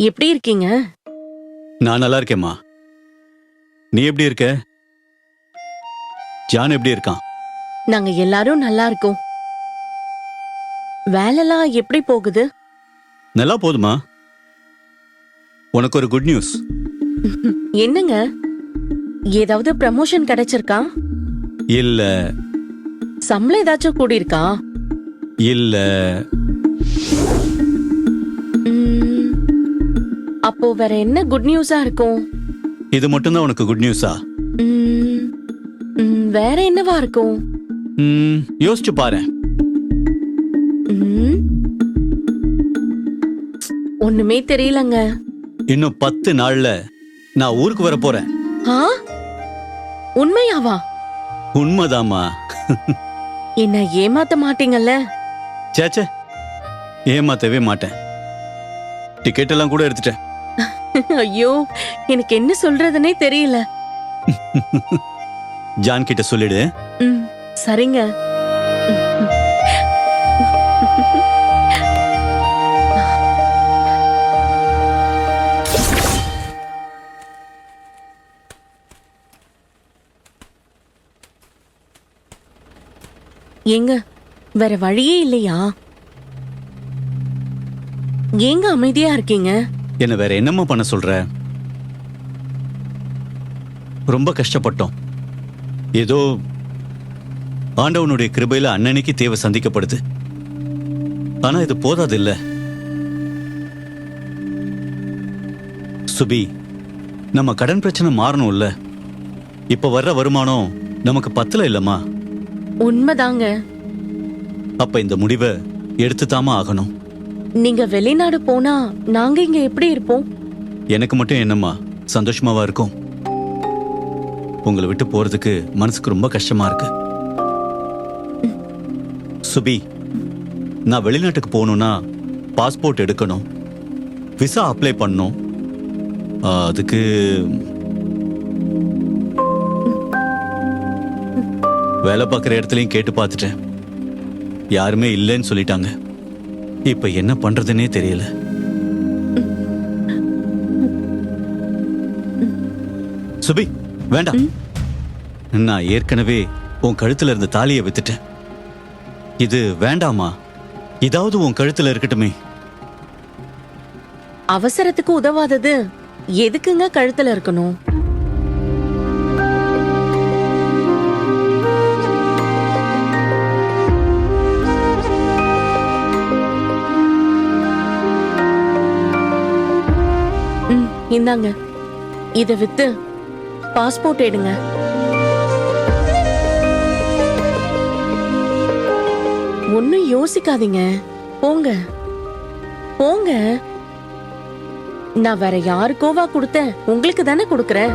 எப்படி இருக்கீங்க? நான் நல்லா இருக்கேம்மா. நீ எப்படி இருக்க? ஜான் எப்படி இருக்கான்? நாங்க எல்லாரும் நல்லா இருக்கோம். வேலைலாம் எப்படி போகுது? நல்லா போதுமா உனக்கு ஒரு குட் நியூஸ் என்னங்க? ஏதாவது ப்ரமோஷன் கிடைச்சிருக்கா? இல்ல. சம்பளம் ஏதாச்சும் கூடியிருக்கா? இல்ல. அப்போ வேற என்ன குட் நியூஸா இருக்கும்? இது மட்டும்தான் உனக்கு குட் நியூஸா ம், ம், வேற என்னவா இருக்கும்? ம், யோசிச்சு பாரு. ம், ஒண்ணுமே தெரியலங்க. இன்னும் பத்து நாள்ல நான் ஊருக்கு வர போறேன். ஆ? உண்மையாவா? உண்மைதாம்மா. என்ன ஏமாத்த மாட்டீங்கல்ல? சேச்சே ஏமாத்தவே மாட்டேன். டிக்கெட் எல்லாம் கூட எடுத்துட்டேன். ஐயோ எனக்கு என்ன சொல்றதுனே தெரியல. ஜான் கிட்ட சொல்லிடு. சரிங்க. ஏங்க வேற வழியே இல்லையா? ஏங்க அமைதியா இருக்கீங்க? என்ன வேற என்னம்மா பண்ண சொல்ற? ரொம்ப கஷ்டப்பட்டோம். ஏதோ ஆண்டவனுடைய கிருபையில அன்னன்னைக்கு தேவை சந்திக்கப்படுது. ஆனா இது போதாது இல்ல சுபி நம்ம கடன் பிரச்சனை மாறணும்ல. இப்ப வர்ற வருமானம் நமக்கு பத்தல இல்லம்மா. உண்மைதாங்க. அப்ப இந்த முடிவை எடுத்துதாம்மா ஆகணும். நீங்க வெளிநாடு போனா நாங்க இங்க எப்படி இருப்போம்? எனக்கு மட்டும் என்னம்மா சந்தோஷமாவா இருக்கும்? உங்களை விட்டு போறதுக்கு மனசுக்கு ரொம்ப கஷ்டமா இருக்கு. சுபி நான் வெளிநாட்டுக்கு போகணும்னா பாஸ்போர்ட் எடுக்கணும். விசா அப்ளை பண்ணணும். அதுக்கு வேலை பார்க்குற இடத்துலையும் கேட்டு பார்த்துட்டேன். யாருமே இல்லைன்னு சொல்லிட்டாங்க. இப்ப என்ன பண்றதுன்னே தெரியல. சுபி வேண்டாம். நான் ஏற்கனவே உன் கழுத்துல இருந்த தாலியை வித்துட்டேன். இது வேண்டாமா? இதாவது உன் கழுத்துல இருக்கட்டுமே. அவசரத்துக்கு உதவாதது எதுக்குங்க கழுத்துல இருக்கணும்? இந்தாங்க. இத வித்து பாஸ்போர்ட் எடுங்க. ஒன்னும் யோசிக்காதீங்க. போங்க. போங்க. நான் வேற யாருக்கோவா கொடுத்தேன்? உங்களுக்கு தானே கொடுக்கறேன்.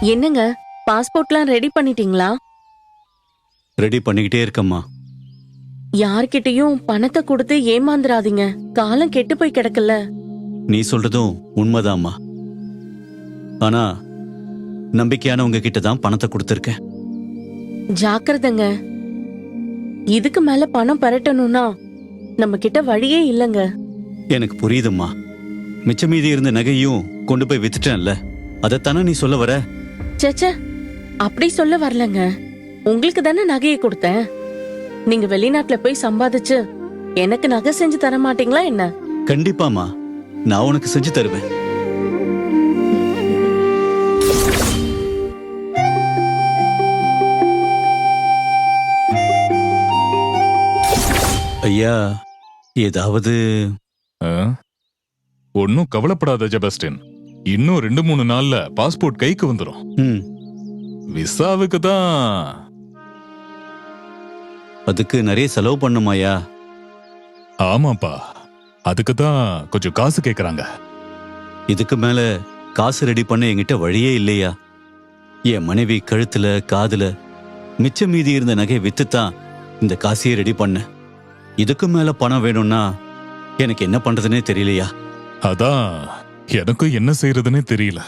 என்னங்க? பாஸ்போர்ட்லாம் ரெடி பண்ணிட்டீங்களா? ரெடி பண்ணிக்கிட்டே இருக்கம்மா. யார்கிட்டயும் பணத்தை கொடுத்து ஏமாந்துராதீங்க காலம் கெட்டு போய் கிடக்கல நீ சொல்றதும் உண்மைதாம்மா. ஆனா நம்பிக்கையானவங்க கிட்ட தான் பணத்தை கொடுத்துருக்கேன். ஜாக்கிரதைங்க. இதுக்கு மேல பணம் பரட்டணும்னா நம்ம கிட்ட வழியே இல்லங்க. எனக்கு புரியுதும்மா. மிச்ச மீதி இருந்த நகையும் கொண்டு போய் வித்துட்டேன்ல. அதைத்தானே நீ சொல்ல வர? சேச்சே அப்படி சொல்ல வரலங்க. உங்களுக்கு தானே நகையை கொடுத்தேன். நீங்க வெளிநாட்டுல போய் சம்பாதிச்சு எனக்கு நகை செஞ்சு தர மாட்டீங்களா என்ன? கண்டிப்பாம்மா. நான் உனக்கு செஞ்சு தருவேன். ஐயா ஏதாவது? ஒன்னும் கவலைப்படாத ஜெபஸ்டின். இன்னும் ரெண்டு மூணு நாள்ல பாஸ்போர்ட் கைக்கு வந்துரும். ம். விசாவுக்கு தான் அதுக்கு நிறைய செலவு பண்ணுமாயா ஆமாப்பா. அதுக்கு தான் கொஞ்சம் காசு கேக்குறாங்க. இதுக்கு மேல காசு ரெடி பண்ண என்கிட்ட வழியே இல்லையா? என் மனைவி கழுத்துல காதுல மிச்சம் மீதி இருந்த நகையை வித்துத்தான் இந்த காசையே ரெடி பண்ண இதுக்கு மேல பணம் வேணும்னா எனக்கு என்ன பண்றதுனே தெரியலையா? அதான் எனக்கும் என்ன செய்யறதுன்னே தெரியல.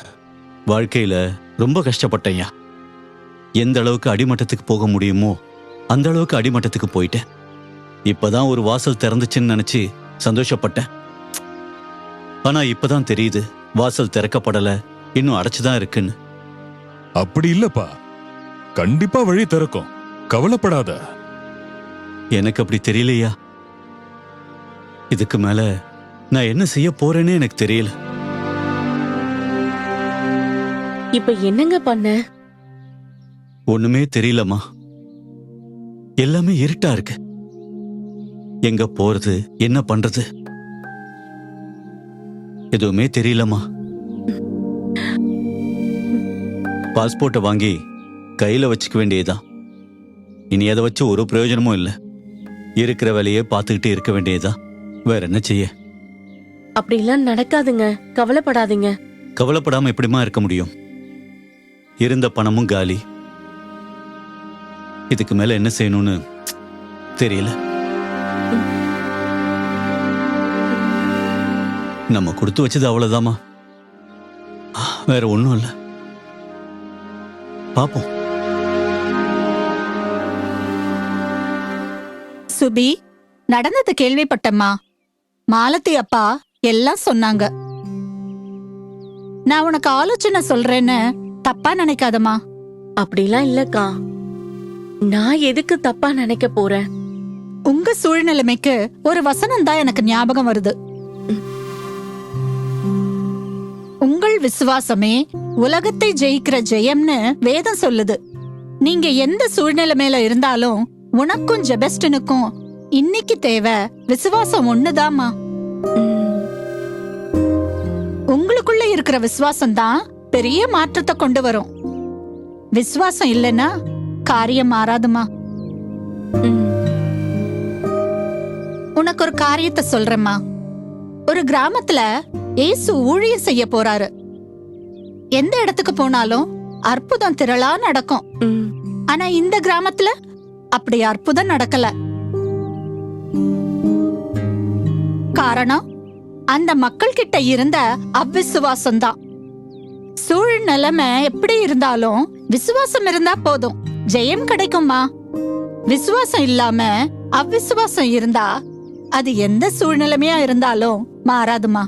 வாழ்க்கையில ரொம்ப கஷ்டப்பட்டேன்யா. எந்த அளவுக்கு அடிமட்டத்துக்கு போக முடியுமோ அந்த அளவுக்கு அடிமட்டத்துக்கு போயிட்டேன். இப்பதான் ஒரு வாசல் திறந்துச்சுன்னு நினைச்சு சந்தோஷப்பட்டேன். ஆனா இப்பதான் தெரியுது வாசல் திறக்கப்படல இன்னும் அடைச்சுதான் இருக்குன்னு. அப்படி இல்லப்பா. கண்டிப்பா வழி திறக்கும். கவலைப்படாத. எனக்கு அப்படி தெரியலையா? இதுக்கு மேல நான் என்ன செய்ய போறேன்னு எனக்கு தெரியல. இப்ப என்னங்க பண்ண? ஒண்ணுமே தெரியலம்மா. எல்லாமே இருட்டா இருக்கு. எங்க போறது என்ன பண்றது? எதுவுமே தெரியலம்மா. பாஸ்போர்ட்டை வாங்கி கையில வச்சுக்க வேண்டியதுதான். இனி அதை வச்சு ஒரு பிரயோஜனமும் இல்லை. இருக்கிற வேலையே பார்த்துக்கிட்டு இருக்க வேண்டியதுதான். வேற என்ன செய்ய? அப்படிலாம் நடக்காதுங்க. கவலைப்படாதீங்க. கவலைப்படாம எப்படிம்மா இருக்க முடியும்? இருந்த பணமும் காலி. இதுக்கு மேல என்ன செய்யணும்னு தெரியல. நம்ம கொடுத்து வச்சது அவ்வளவுதாம்மா. வேற ஒண்ணும் இல்ல. பாப்போம். சுபி நடந்தது கேள்விப்பட்டம்மா. மாலதி அப்பா எல்லாம் சொன்னாங்க. நான் உனக்கு ஆலோசனை சொல்றேன்னு தப்பா நினைக்காதம்மா. அப்படிலாம் இல்லக்கா. நான் எதுக்கு தப்பா நினைக்க போறேன்? உங்க சூழ்நிலைமைக்கு ஒரு வசனம் தான் எனக்கு ஞாபகம் வருது. உங்கள் விசுவாசமே உலகத்தை ஜெயிக்கிற ஜெயம்னு வேதம் சொல்லுது. நீங்க எந்த சூழ்நிலைமையில இருந்தாலும் உனக்கும் ஜெபஸ்டனுக்கும் இன்னைக்கு தேவை விசுவாசம் ஒண்ணுதாமா உங்களுக்குள்ள இருக்கிற விசுவாசம் தான் பெரிய மாற்றத்தை கொண்டு வரும். விசுவாசம் இல்லைன்னா காரியம் மாறாதுமா. உனக்கு ஒரு காரியத்தை சொல்றேம்மா. ஒரு கிராமத்துல இயேசு ஊழியம் செய்ய போறாரு. எந்த இடத்துக்கு போனாலும் அற்புதம் திரளா நடக்கும். ஆனா இந்த கிராமத்துல அப்படி அற்புதம் நடக்கல. காரணம் அந்த மக்கள் கிட்ட இருந்த அவ்விசுவாசம் தான் சூழ்நிலைமை எப்படி இருந்தாலும் விசுவாசம் இருந்தா போதும். ஜெயம் கிடைக்குமா விசுவாசம் இல்லாம அவ்விசுவாசம் இருந்தா அது எந்த சூழ்நிலைமையா இருந்தாலும் மாறாதுமா.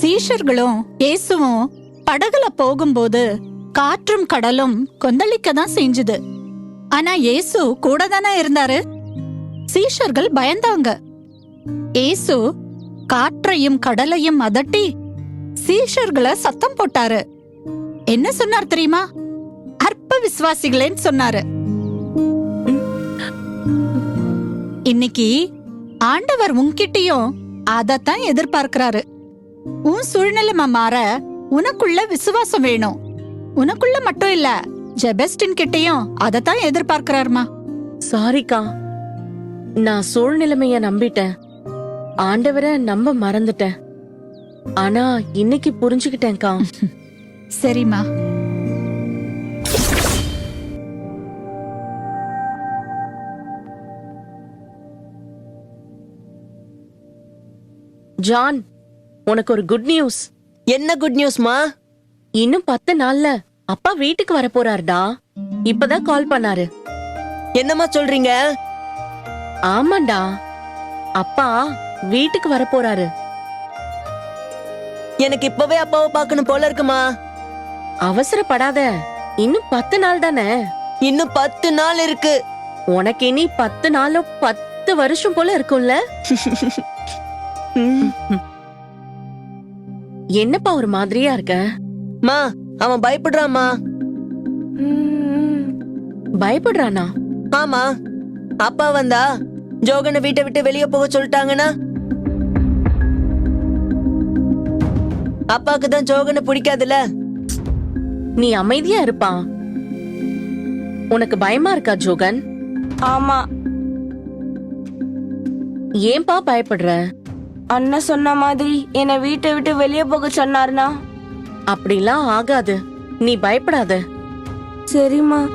சீஷர்களும் இயேசுவும் படகுல போகும்போது காற்றும் கடலும் கொந்தளிக்க தான் செஞ்சுது. ஆனா இயேசு கூட தானே இருந்தாரு? சீஷர்கள் பயந்தாங்க. இயேசு காற்றையும் கடலையும் அதட்டி சீஷர்களை சத்தம் போட்டாரு. என்ன சொன்னார் தெரியுமா? அற்ப விசுவாசிகளேன்னு சொன்னாரு. இன்னைக்கு ஆண்டவர் உன்கிட்டயும் அதத்தான் எதிர்பார்க்கிறாரு. உன் சூழ்நிலைமை மாற உனக்குள்ள விசுவாசம் வேணும். உனக்குள்ள மட்டும் இல்ல ஜெபஸ்டின் கிட்டயும் அதத்தான் எதிர்பார்க்கிறாருமா? சாரிக்கா நான் சூழ்நிலைமைய நம்பிட்டேன். ஆண்டவரை நம்ப மறந்துட்டேன். ஆனா இன்னைக்கு புரிஞ்சுக்கிட்டேன்க்கா. சரிம்மா. ஜான் உனக்கு ஒரு குட் நியூஸ் என்ன குட் நியூஸ்மா இன்னும் பத்து நாள்ல அப்பா வீட்டுக்கு வர போறாருடா. இப்பதான் கால் பண்ணாரு. என்னம்மா சொல்றீங்க? ஆமாண்டா. அப்பா வீட்டுக்கு வர போறாரு. எனக்கு இப்பவே அப்பாவை பார்க்கணும் போல இருக்குமா? அவசரப்படாத. இன்னும் பத்து நாள் தானே? இன்னும் பத்து நாள் இருக்கு. உனக்கு இனி பத்து நாளும் பத்து வருஷம் போல இருக்கும்ல. என்னப்பா ஒரு மாதிரியா இருக்க? மா அவன் பயப்படுறான்மா. பயப்படுறானா? ஆமா. அப்பா வந்தா ஜோகனை வீட்டை விட்டு வெளியே போக சொல்லிட்டாங்கன்னா? அப்பாக்கு தான் ஜோகனை பிடிக்காதுல்ல? நீ அமைதியா இருப்பா. உனக்கு பயமா இருக்கா ஜோகன்? ஆமா. ஏன்பா பயப்படுற? அண்ணன் சொன்ன மாதிரி என்னை வீட்டை விட்டு வெளியே போக சொன்னாருனா அப்படிலாம் ஆகாது. நீ பயப்படாத. சரிம்மா.